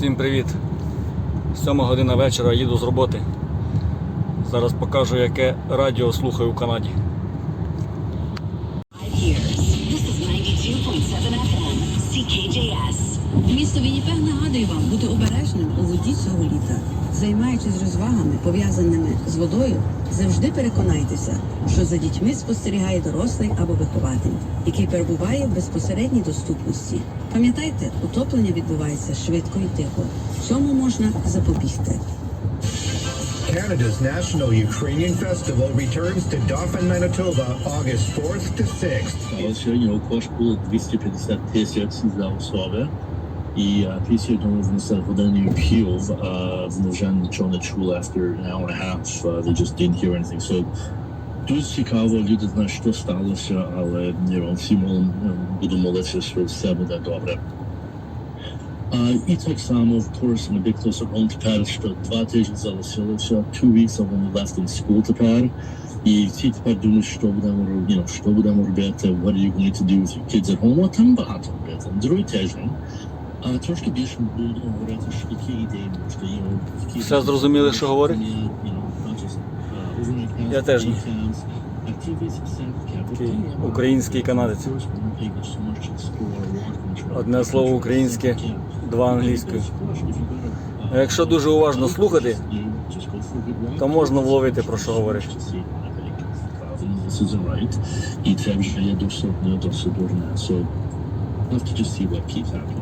Всім привіт! Сьома година вечора їду з роботи. Зараз покажу, яке радіо слухаю в Канаді. This is 92.7 FM, CKJS. Місто Вінніпег нагадує вам бути обережним у воді цього літа. Займаючись розвагами, пов'язаними з водою, завжди переконайтеся, що за дітьми спостерігає дорослий або вихователь, який перебуває в безпосередній доступності. Пам'ятайте, утоплення відбувається швидко і тихо. Цьому можна запобігти. Canada's National Ukrainian Festival returns to Dauphin, Manitoba, August 4th to 6th. Сьогодні у кошт було 250 тисяч за особи. І а, після того вони за годиною пів, а, вони вже нічого не чули after an hour and a half. uh, they just didn't hear anything. So дуже цікаво, люди знають, що сталося, але you know, всі молим, буду молитися, що все буде добре. Uh, і так само, of course, in a big closer home тепер, що два тижні залишилося, two weeks of when we left in school тепер. І всі тепер думають, що будемо робити, you know, що будемо робити, what are you going to do with your kids at home. От там багато робити. Другий тиждень, а трошки більше буду говорити, які ідеї you Все зрозуміли, що говорить? Overnight camps, Я теж ні. Такий український канадець. Try. Одне слово українське, два англійською. А якщо дуже уважно слухати, то можна вловити, про що говориш. І це вже є досить, досить дурне.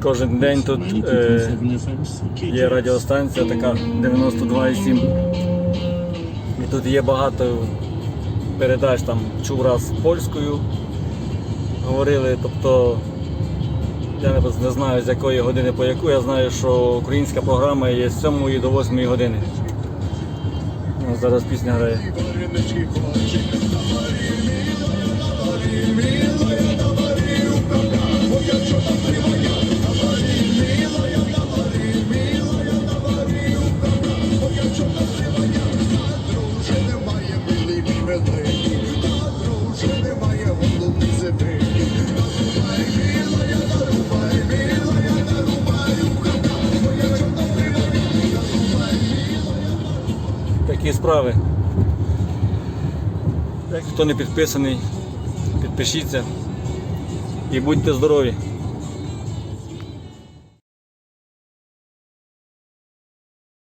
Кожен день тут е, є радіостанція така 92,7. І тут є багато передач, там чув раз польською говорили, тобто я не, знаю з якої години по яку, я знаю, що українська програма є з 7 до 8 години. Ну, зараз пісня грає. Такі справи. Хто не підписаний, підпишіться і будьте здорові.